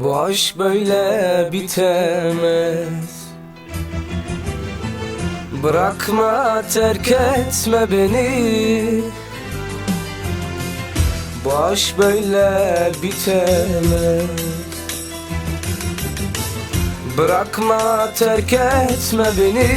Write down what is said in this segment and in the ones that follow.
Bu aşk böyle bitemez. Bırakma terk etme beni. Bu aşk böyle bitemez. Bırakma terk etme beni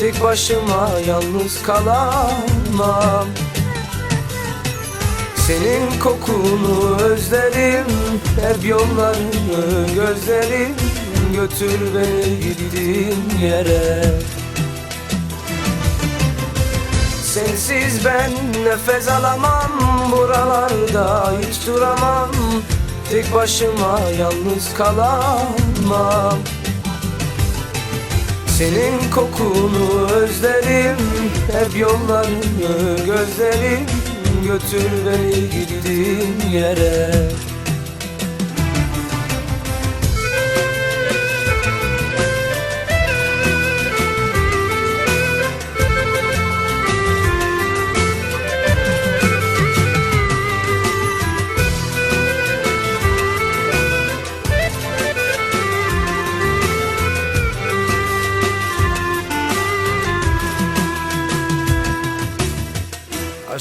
Tek başıma yalnız kalamam. Senin kokunu özlerim Hep yollarını gözlerim Götür beni gittiğin yere. Sensiz ben nefes alamam Buralarda hiç duramam. Tek başıma yalnız kalamam Senin kokunu özlerim Hep yollarını gözlerim Götür beni gittiğin yere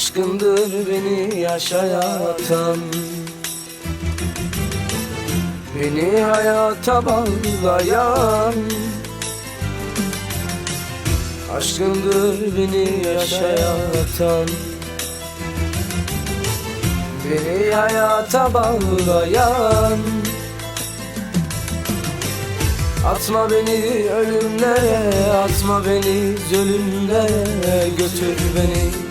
Aşkındır beni yaşayatan. Beni hayata bağlayan. Aşkındır beni yaşayatan. Beni hayata bağlayan. Atma beni ölümlere, atma beni zulümlere Götür beni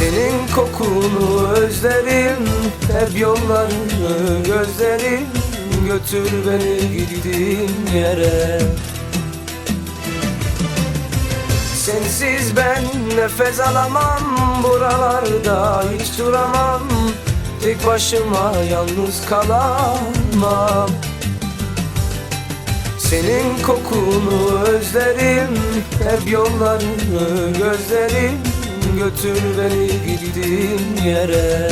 Senin kokunu özlerim Hep yollarını gözlerim. Götür beni gittiğin yere. Sensiz ben nefes alamam Buralarda hiç duramam. Tek başıma yalnız kalamam. Senin kokunu özlerim Hep yollarını gözlerim Götür beni gittiğin yere